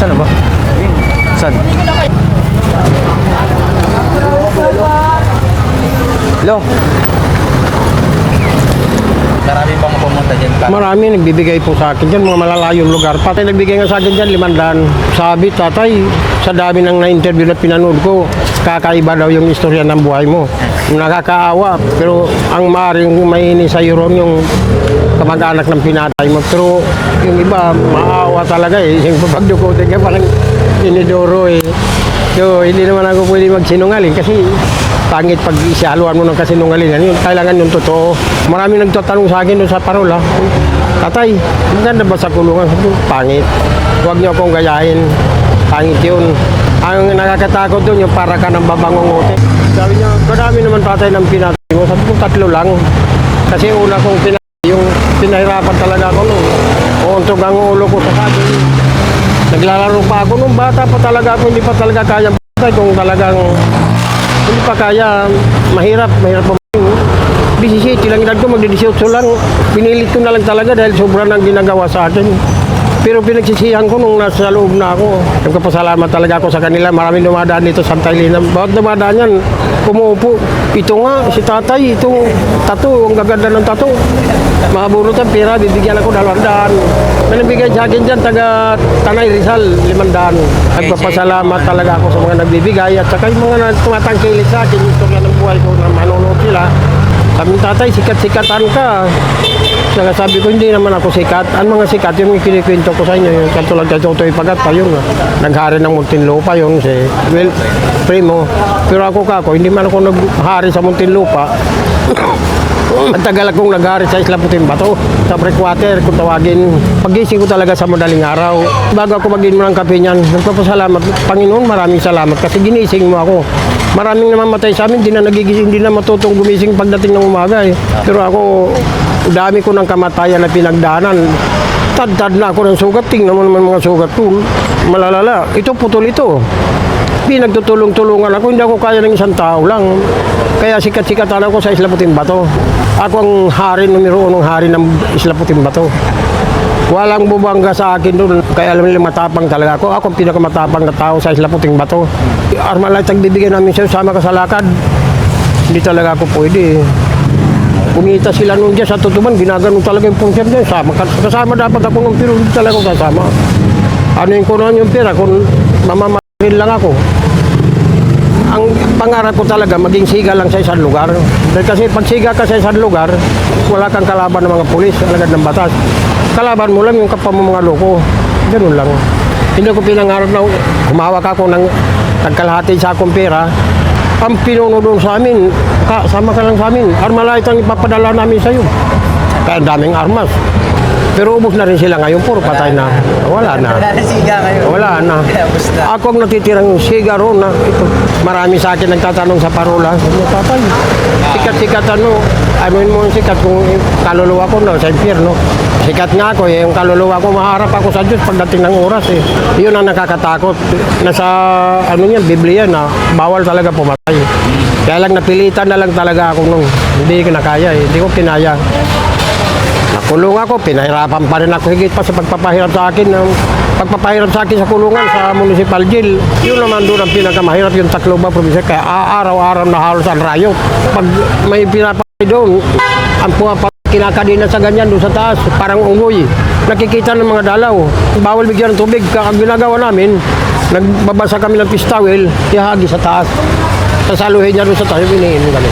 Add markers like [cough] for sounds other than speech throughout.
Saan na ba? Saan? Hello? Marami bang pumunta dyan ka? Marami nagbibigay po sa akin dyan, mga malalayong lugar. Pati nagbigay nga sa akin dyan, limandaan. Sabi, tatay, sa dami ng na-interview na pinanood ko, kakaiba daw yung istorya ng buhay mo. Nakakaawa, pero ang maaaring maini sa iyo ron yung kamag-anak ng pinatay mo. Pero yung iba, maawa talaga eh. Yung pagdukutin ka parang inidoro eh. So, hindi naman ako pwede magsinungaling kasi pangit pag isihaluan mo ng kasinungalingan. Yun, kailangan yung totoo. Marami nagtatanong sa akin doon sa parola. Tatay, maganda ba sa kulungan? Pangit. Huwag niyo akong gayahin. Pangit yun. Ang nakakatakot doon, yung para ka ng babangungote. Sabi niya, marami naman tatay ng pinatay mo. Sabi ko, tatlo lang. Kasi una kong pinatay, yung pinahirapan talaga ako nung uuntog ang ulo ko sa saging. Naglalaro pa ako nung bata pa talaga ako, hindi pa talaga kaya patay kung talagang hindi pa kaya, mahirap, mahirap pa. 17 lang edad ko, magdi-18 lang. Pinilit ko na lang talaga dahil sobra nang ginagawa sa akin. Pero pinagsisihan ko nung nasa loob na ako. Nagpapasalamat talaga ako sa kanila. Maraming dumadaan dito sa Taylina. Bawat dumadaan yan, kumuupo. Ito nga, si tatay, ito, tato, ang gaganda ng tato. Maburot ang pera, bibigyan ako dalawang daan. May nabigay sa akin dyan, taga Tanay Rizal, limandaan. Nagpapasalamat talaga ako sa mga nagbibigay at saka yung mga tumatangkilik sa akin, istorya ng buhay ko na manonood sila. Sabi ng tatay, sikat-sikatan ka. Saka sabi ko, hindi naman ako sikat. Ang mga sikat, yung kinikwento ko sa inyo, yung katulad kay Totoy Pagat pa yun. ah. Naghari ng Muntinlupa yun, si Will Primo. Pero ako kako, hindi man ako naghari sa Muntinlupa. [coughs] Ang tagal akong naghari sa Isla Puting Bato, sa breakwater, kung tawagin. Pagising ko talaga sa madaling araw. Bago ako magin mo ng kape niyan, nagpapasalamat. Panginoon, maraming salamat kasi ginising mo ako. Maraming namamatay sa amin, hindi na nagigising, hindi na matutong gumising pagdating ng umaga eh. Pero ako, dami ko ng kamatayan na pinagdaanan. Tad-tad na ako ng sugat, tingnan mo naman mga sugat ko. Malalala, ito putol ito pinagtutulong-tulungan ako, hindi ako kaya ng isang tao lang. Kaya sikat-sikatan ako sa Isla Puting Bato. Ako ang hari numero unong hari ng Isla Puting Bato. Walang bubangga sa akin doon. Kaya alam nila matapang talaga ako. Ako ang pinakamatapang na tao sa Isla Puting Bato. Armalite ang bibigyan namin sa'yo, sama ka sa lakad. Hindi talaga ako pwede. Kumita sila nung dyan sa tutuban, ginaganon talaga yung puncher dyan. Sama, kasama dapat ako ng pero hindi talaga ako kasama. Ano yung kunan yung pera kung mamamarin lang ako. Ang pangarap ko talaga, maging siga lang sa isang lugar. Dahil kasi pag siga ka sa isang lugar, wala kang kalaban ng mga pulis, alagad ng batas. Kalaban mo lang yung kapwa mo mga loko. Ganun lang. Hindi ko pinangarap na humawak ako ng tagkalahati sa akong pera. Ang pinuno doon sa amin, ka, sama ka lang sa amin. Armalite ang ipapadala namin sa iyo. Kaya ang daming armas. Pero ubos na rin sila ngayon, puro patay na. Wala na. Wala na siga ngayon. Wala na. Ako ang natitirang sigaro na ito. Marami sa akin nagtatanong sa parola. Sabi ko, tatay, sikat-sikat ano. Ano mo yung sikat kung kaluluwa ko na sa impyerno. Sikat nga ako eh. Yung kaluluwa ko, maharap ako sa Diyos pagdating ng oras eh. Yun ang nakakatakot. Nasa, ano yan, Biblia na bawal talaga pumatay. Kaya lang napilitan na lang talaga ako nung hindi ko na kaya eh. Hindi ko kinaya. Nakulong ako, pinahirapan pa rin ako higit pa sa pagpapahirap sa akin ng pagpapahirap sa akin sa kulungan sa municipal jail. Yun naman doon ang pinakamahirap yung Tacloba probinsya kaya araw-araw na halos ang rayo. Pag may pinapatay doon, ang pumapat kinakadina sa ganyan doon sa taas, parang ungoy. Nakikita ng mga dalaw. Bawal bigyan ng tubig. Ang ginagawa namin, nagbabasa kami ng pistawel, ihagi sa taas. Sasaluhin niya doon sa tayo, iniinom kami.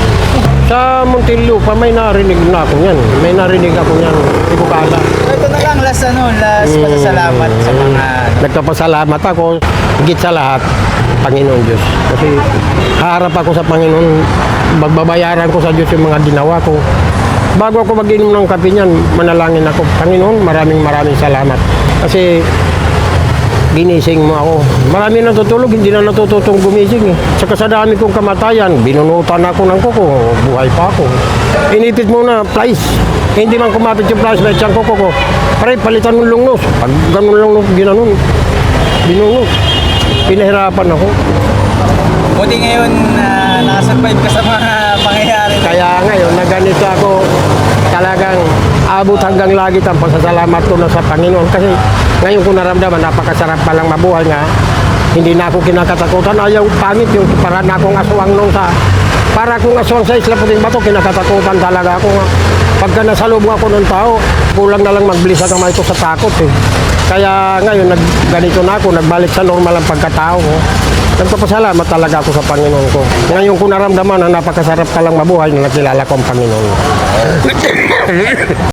Sa Muntinlupa, may narinig na ako yan. May narinig ako yan. Ibukala. So ito na lang last ano, last pasasalamat sa mga Nagpapasalamat ako, higit sa lahat, Panginoon Diyos. Kasi harap ako sa Panginoon, magbabayaran ko sa Diyos yung mga ginawa ko. Bago ako mag-inom ng kape niyan, manalangin ako. Panginoon, maraming maraming salamat. Kasi ginising mo ako. Marami natutulog, hindi na natututong gumising eh. Saka sa dami kong kamatayan, binunutan ako ng kuko, buhay pa ako. Inipit mo na, price. Hindi man kumapit yung price na isang kuko ko. Pare, palitan mo lungnos. Pag ganun lungnos, ginanon. Binungot. Pinahirapan ako. Buti ngayon na nakasurvive ka sa mga na- Kaya ngayon, na ganito ako, talagang abot hanggang lagi ang pasasalamat ko na sa Panginoon. Kasi Ngayon ko naramdaman, napakasarap palang mabuhay nga. Hindi na ako kinakatakutan. Ayaw pangit yung para na akong aswang nung sa... Para akong aswang sa Isla Puting Bato, kinakatakutan talaga ako nga. Pagka nasalubong ako ng tao, kulang na lang magbilis ang kamay ko sa takot eh. Kaya ngayon, nag, ganito na ako, nagbalik sa normal ang pagkatao ko. Nagpapasalamat talaga ako sa Panginoon ko. Ngayon ko naramdaman na napakasarap palang mabuhay na nakilala ko ang Panginoon.